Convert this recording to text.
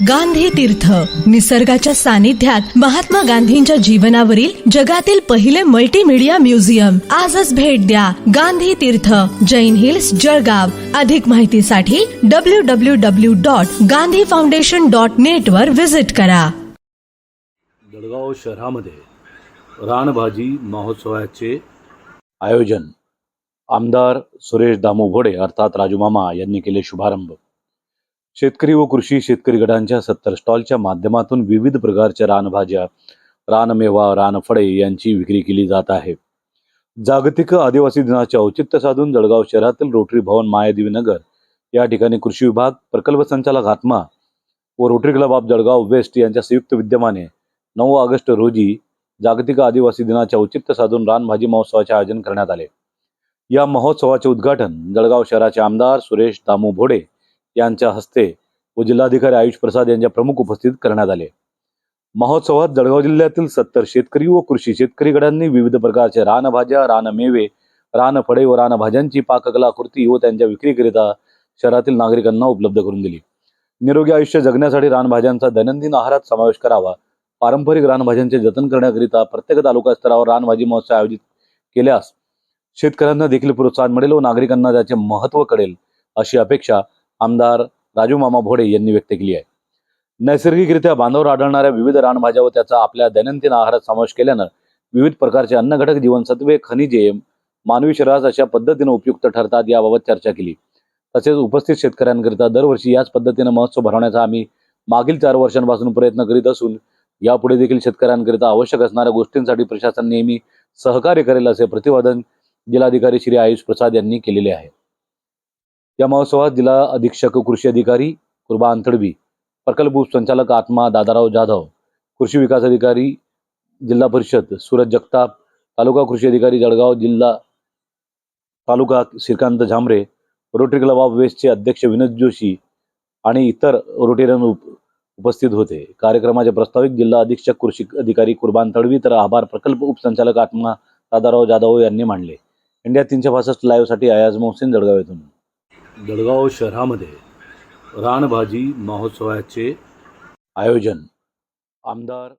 गांधी तीर्थ. निसर्गाच्या सानिध्यात महात्मा गांधींच्या जीवनावरील जगातील पहिले मल्टीमीडिया म्युझियम आजच भेट द्या गांधी तीर्थ. जैन हिल्स जळगाव. अधिक माहितीसाठी W W W dot Gandhi foundation dot net वर व्हिजिट करा. जळगाव शहरामध्ये रानभाजी महोत्सवाचे आयोजन आमदार सुरेश दामोभोडे घोडे अर्थात राजूमामा यांनी केले शुभारंभ. शेतकरी व कृषी शेतकरी गटांच्या सत्तर स्टॉलच्या माध्यमातून विविध प्रकारच्या रानभाज्या रानमेवा रानफळे यांची विक्री केली जात आहे. जागतिक आदिवासी दिनाचे औचित्य साधून जळगाव शहरातील रोटरी भवन मायादेवी नगर या ठिकाणी कृषी विभाग प्रकल्प संचालक आत्मा व Rotary club of Jalgaon west यांच्या संयुक्त विद्यमाने नऊ ऑगस्ट रोजी जागतिक आदिवासी दिनाचे औचित्य साधून रानभाजी महोत्सवाचे आयोजन करण्यात आले. या महोत्सवाचे उद्घाटन जळगाव शहराचे आमदार सुरेश दामू भोडे यांच्या हस्ते व जिल्हाधिकारी आयुष प्रसाद यांच्या प्रमुख उपस्थित करण्यात आले. महोत्सवात जळगाव जिल्ह्यातील सत्तर शेतकरी व कृषी शेतकरी गटांनी विविध प्रकारचे रानभाज्या रानमेवे रानफळे व रानभाज्यांची पाककलाकृती व त्यांच्या विक्रीकरिता शहरातील नागरिकांना उपलब्ध करून दिली. निरोगी आयुष्य जगण्यासाठी रानभाज्यांचा दैनंदिन आहारात समावेश करावा. पारंपरिक रानभाज्यांचे जतन करण्याकरिता प्रत्येक तालुका स्तरावर रानभाजी महोत्सव आयोजित केल्यास शेतकऱ्यांना देखील प्रोत्साहन मिळेल व नागरिकांना त्याचे महत्त्व कळेल अशी अपेक्षा आमदार राजू मामा भोडे यांनी व्यक्त केली आहे. नैसर्गिकरित्या बांधावर आढळणाऱ्या विविध रानभाज्या व त्याचा आपल्या दैनंदिन आहारात समावेश केल्यानं विविध प्रकारचे अन्नघटक जीवनसत्वे खनिजे मानवी शरीरास अशा पद्धतीने उपयुक्त ठरतात याबाबत चर्चा केली. तसेच उपस्थित शेतकऱ्यांकरिता दरवर्षी याच पद्धतीने महोत्सव भरवण्याचा आम्ही मागील चार वर्षांपासून प्रयत्न करीत असून यापुढे देखील शेतकऱ्यांकरिता आवश्यक असणाऱ्या गोष्टींसाठी प्रशासन नेहमी सहकार्य करेल असे प्रतिपादन जिल्हाधिकारी श्री आयुष प्रसाद यांनी केलेले आहे. या महोत्सवात जिल्हा अधीक्षक कृषी अधिकारी कुर्बा अंथडवी प्रकल्प उपसंचालक आत्मा दादाराव जाधव कृषी विकास अधिकारी जिल्हा परिषद सूरज जगताप तालुका कृषी अधिकारी जळगाव जिल्हा taluka Shrikant Zambare Rotary club of वेस्टचे अध्यक्ष विनोद जोशी आणि इतर रोटेरियन उप उपस्थित होते. कार्यक्रमाचे प्रस्ताविक जिल्हा अधीक्षक कृषी अधिकारी कुर्बान तडवी तर आभार प्रकल्प उपसंचालक आत्मा दादाराव जाधव यांनी मांडले इंडिया तीनशे पासष्ट लाईव्हसाठी अयाज मोहसिन जळगाव येथून. जळगाव शहरामध्ये रानभाजी महोत्सवाचे आयोजन आमदार